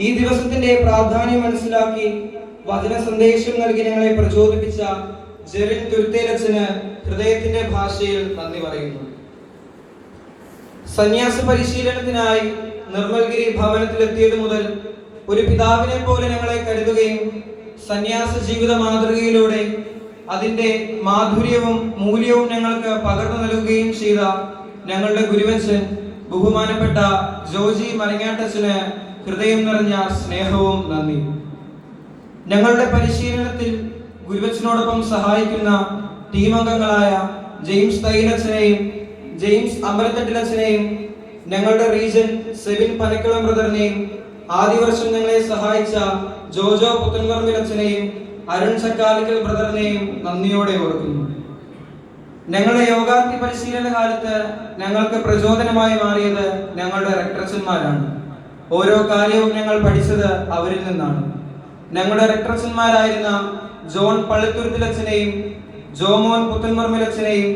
ഈ ദിവസത്തിന്റെ പ്രാധാന്യം മനസ്സിലാക്കി വചന സന്ദേശം നൽകി ഞങ്ങളെ പ്രചോദിപ്പിച്ച ജെറിൻ തുരുത്തേലച്ചന് ഹൃദയത്തിന്റെ ഭാഷയിൽ നന്ദി പറയുന്നു. സന്യാസ പരിശീലനത്തിനായി നിർമ്മൽഗിരി ഭവനത്തിലെത്തിയത് മുതൽ ഒരു പിതാവിനെ പോലെ ഞങ്ങളെ കരുതുകയും സന്യാസ ജീവിത മാതൃകയിലൂടെ അതിന്റെ മാധുര്യവും മൂല്യവും ഞങ്ങൾക്ക് പകർന്നു നൽകുകയും ചെയ്ത ഞങ്ങളുടെ ഗുരുവച്ചൻ ബഹുമാനപ്പെട്ട ജോജി മരങ്ങാട്ടച്ചന് ഹൃദയം നിറഞ്ഞ സ്നേഹവും നന്ദി. ഞങ്ങളുടെ പരിശീലനത്തിൽ ഗുരുവച്ചനോടൊപ്പം സഹായിക്കുന്ന ടീം അംഗങ്ങളായ ജെയിംസ് തൈലച്ചനെയും ജെയിംസ് അമ്പലത്തട്ടിലച്ചനെയും ഞങ്ങളുടെ റീജൻ സെവിൻ പനക്കളം ബ്രദറിനെയും ആദ്യ വർഷം ഞങ്ങളെ സഹായിച്ച ജോജോ പുത്തൻവർമ്മിലച്ചനെയും അരുൺ ചക്കാലിക്കൽ ബ്രദറിനെയും നന്ദിയോടെ ഓർക്കുന്നു. ഞങ്ങളുടെ യോഗാർത്ഥി പരിശീലന കാലത്ത് ഞങ്ങൾക്ക് പ്രചോദനമായി മാറിയത് ഞങ്ങളുടെ റെക്ടറച്ചന്മാരാണ് ഓരോ കാര്യവും ഞങ്ങൾ പഠിച്ചത് അവരിൽ നിന്നാണ്. ഞങ്ങളുടെ റെക്ടർസന്മാരായിരുന്ന ജോൺ പള്ളിത്തുരുത്തിലച്ഛനെയും ജോമോൻ പുത്തൻമർമിലച്ഛനെയും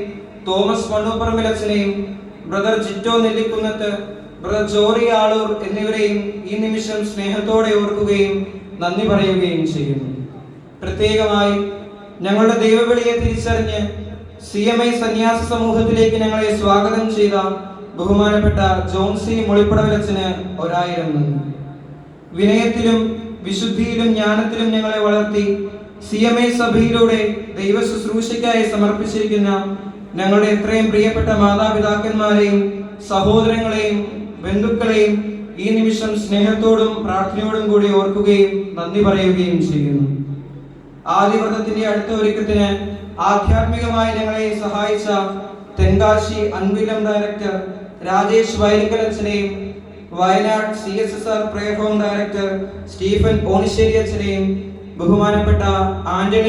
തോമസ് മണ്ണൂപ്പറമ്പിലച്ഛനെയും ബ്രദർ ജിറ്റോ നെല്ലിക്കുന്നത്ത് ബ്രദർ ജോറി ആളൂർ എന്നിവരെയും ഈ നിമിഷം സ്നേഹത്തോടെ ഓർക്കുകയും നന്ദി പറയുകയും ചെയ്യുന്നു. പ്രത്യേകമായി ഞങ്ങളുടെ ദൈവവിളിയെ തിരിച്ചറിഞ്ഞ് സി എം ഐ സന്യാസ സമൂഹത്തിലേക്ക് ഞങ്ങളെ സ്വാഗതം ചെയ്ത ബഹുമാനപ്പെട്ട ജോൺ സി മൊളിപ്പടവലച്ചന് ഒരായിരം നന്ദി. വിനയത്തിലും വിശുദ്ധിയിലും ജ്ഞാനത്തിലും ഞങ്ങളെ വളർത്തി സി എം ഐ സഭയിലൂടെ ദൈവ ശുശ്രൂഷയ്ക്കായി സമർപ്പിച്ചിരിക്കുന്ന ഞങ്ങളുടെ എത്രയും പ്രിയപ്പെട്ട മാതാപിതാക്കന്മാരെയും സഹോദരങ്ങളെയും ബന്ധുക്കളെയും ഈ നിമിഷം സ്നേഹത്തോടും പ്രാർത്ഥനയോടും കൂടി ഓർക്കുകയും നന്ദി പറയുകയും ചെയ്യുന്നു. ആദിവ്രതത്തിന്റെ അടുത്ത ഒരുക്കത്തിന് ആധ്യാത്മികമായി ഞങ്ങളെ സഹായിച്ച Tenkasi Anvilam director Rajesh വൈലിക്കലച്ചനെയും Wayanad C S S R prayer home director Stephen Onissery അച്ഛനെയും ബഹുമാനപ്പെട്ട ആന്റണി